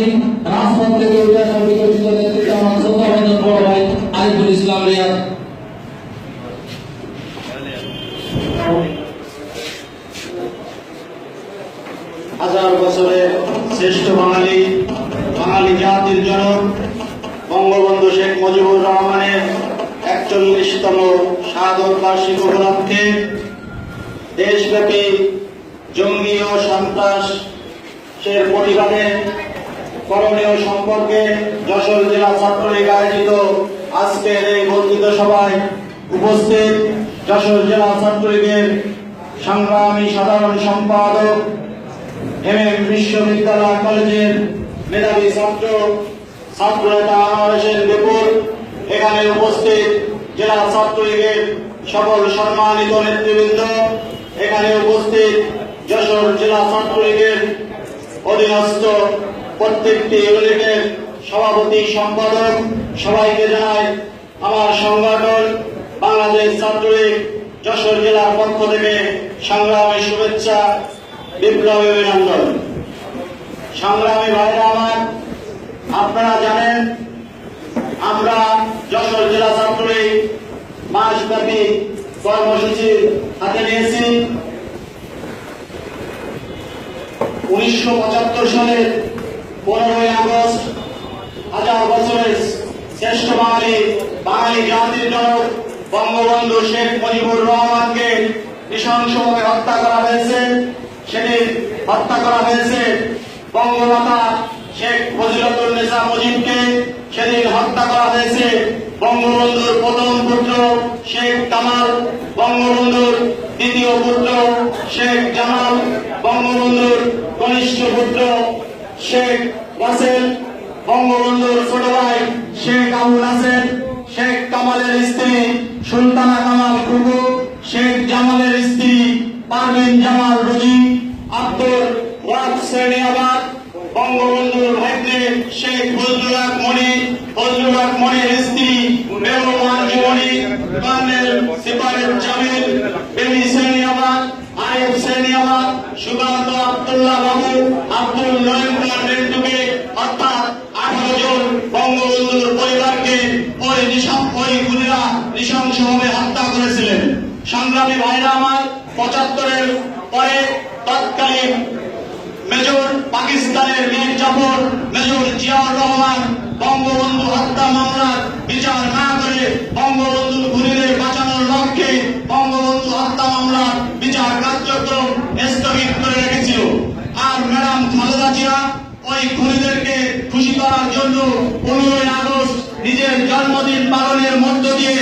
দিন রাজপথ থেকে উঠে আসা বিকশিত নেতৃত্ব আমার শ্রদ্ধাভাজন বড় ভাই আরিফুল ইসলাম রিয়াদ। হাজার বছরের শ্রেষ্ঠ বাঙালি বাঙালি জাতির জনক, বঙ্গবন্ধু শেখ মুজিবুর রহমানের একচল্লিশতম সাধক বার্ষিক উপলক্ষে দেশব্যাপী জঙ্গি ও সন্ত্রাসের প্রতিবাদে করণীয় সম্পর্কে যশোর জেলা ছাত্রলীগ আয়োজিত আজকের এই বর্ধিত সভায় উপস্থিত যশোর জেলা ছাত্রলীগের সংগ্রামী সাধারণ সম্পাদক এম এম বিশ্ববিদ্যালয় কলেজের মেধাবী ছাত্র ছাত্র নেতা আনোয়ার হোসেন বিপুল এখানে উপস্থিত জেলা ছাত্রলীগের সকল সম্মানিত নেতৃবৃন্দ। এখানে উপস্থিত যশোর জেলা ছাত্রলীগের অধীনস্থ প্রত্যেকটি ইউনিটের সভাপতি সম্পাদক সবাইকে জানাই আমার সংগঠন বাংলাদেশ ছাত্রলীগ যশোর জেলার পক্ষ থেকে সংগ্রামের শুভেচ্ছা, বিপ্লবী অভিনন্দন। সংগ্রামী ভাইরা আমার, আপনারা জানেন, আমরা যশোর জেলা ছাত্রলীগ মাসব্যাপী কর্মসূচি হাতে নিয়েছি। উনিশশো পঁচাত্তর সালের পনেরোই আগস্ট, হাজার বছরের শ্রেষ্ঠ বাঙালি বাঙালি জাতির জনক বঙ্গবন্ধু শেখ মুজিবুর রহমানকে নৃশংসভাবে হত্যা করা হয়েছে। সেটি হত্যা করা হয়েছে বঙ্গমাতা শেখ ফজিলতুল নিসা মুজিবকে। সেদিন হত্যা করা হয়েছে বঙ্গবন্ধুর প্রথম পুত্র শেখ কামাল, বঙ্গবন্ধুর দ্বিতীয় পুত্র শেখ জামাল, বঙ্গবন্ধুর কনিষ্ঠ পুত্র শেখ রাসেল বঙ্গবন্ধুর ছোট ভাই শেখ আবুল হাসেন, শেখ কামালের স্ত্রী সুলতানা কামাল কুকু শেখ জামালের স্ত্রী পারভিন জামাল রুজি, আব্দুল ওয়াক শ্রেণীয়াবাদ বঙ্গবন্ধুর ভাইতে শেখ ফজলুল হক মণি ফজলুল হক মণির স্ত্রী বেগমান জীবনী, কর্নেল সিপাহের জামিল বেবি শ্রেণীয়াবাদ আয়েব শ্রেণীয়াবাদ সুকান্ত আব্দুল্লাহ বাবু, আব্দুল নরেন্দ্র পরিবারকে ওই নিশাম ওই গুলিরা নৃশংসভাবে হত্যা করেছিলেন। সংগ্রামী ভাইরা আমার পঁচাত্তরের পরে তৎকালীন মেজর পাকিস্তানের মীর জাফর, মেজর জিয়াউর রহমান বঙ্গবন্ধু হত্যা মামলার বিচার না করে বঙ্গবন্ধু খালেদা ওই খুনিদেরকে খুশি করার জন্য পনেরোই আগস্ট নিজের জন্মদিন পালনের মধ্য দিয়ে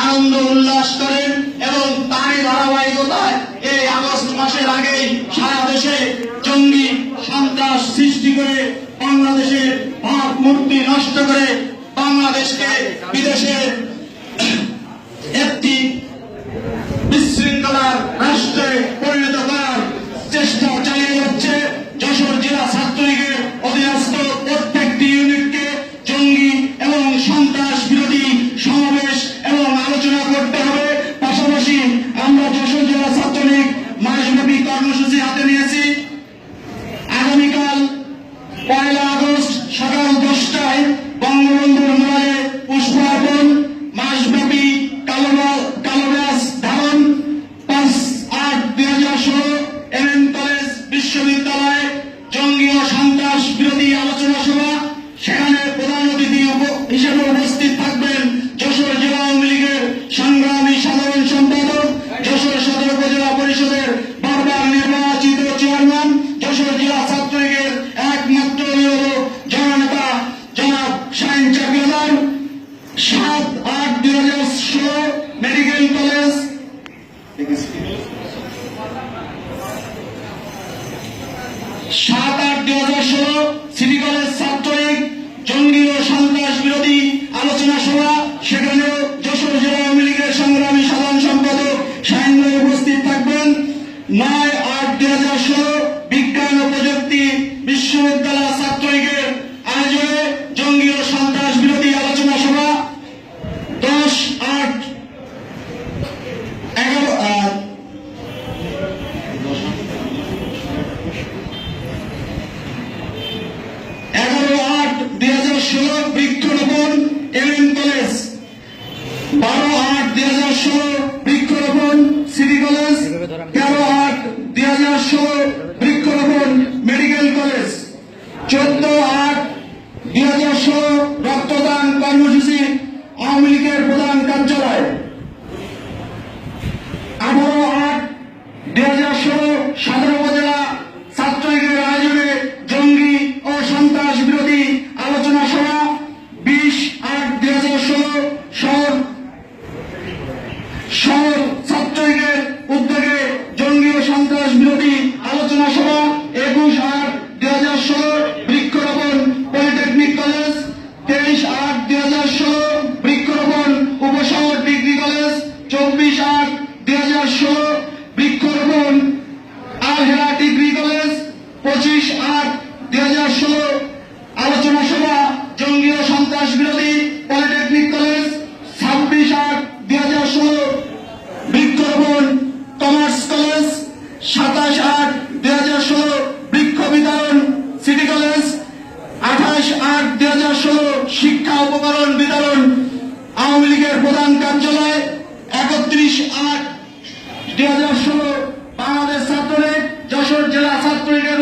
আনন্দ উল্লাস করেন এবং তারই ধারাবাহিকতায় এই আগস্ট মাসের আগেই সারা দেশে জঙ্গি সন্ত্রাস সৃষ্টি করে বাংলাদেশের ভাবমূর্তি নষ্ট করে বাংলাদেশকে বিদেশের হিসেবে উপস্থিত থাকবেন যশোর জেলা আওয়ামী লীগের সংগ্রামী সাধারণ সম্পাদক, যশোর সদর উপজেলা পরিষদের বারবার নির্বাচিত চেয়ারম্যান, যশোর জেলা ছাত্রলীগের একমাত্র জননেতা জনাব শাহিন চাকরিদার সাত আট দুই মেডিকেল কলেজ। সাত আট দুই হাজার ষোলো সিটি কলেজ সাত দুই বিজ্ঞান ও প্রযুক্তি বিশ্ববিদ্যালয় পঁচিশ আট দুই হাজার ষোলো আলোচনা সভা জঙ্গি ও সন্ত্রাস বিরোধী পলিটেকনিক কলেজ, ছাব্বিশ আট দুই হাজার ষোলো বৃক্ষরোপণ কমার্স কলেজ, সাতাশ আট দুই হাজার ষোলো বৃক্ষ বিতরণ সিটি কলেজ, আঠাশ আট দুই হাজার ষোলো শিক্ষা উপকরণ বিতরণ আওয়ামী লীগের প্রধান কার্যালয়, একত্রিশ আট দুই হাজার ষোলো বাংলাদেশ ছাত্রলীগ, যশোর জেলা ছাত্রলীগের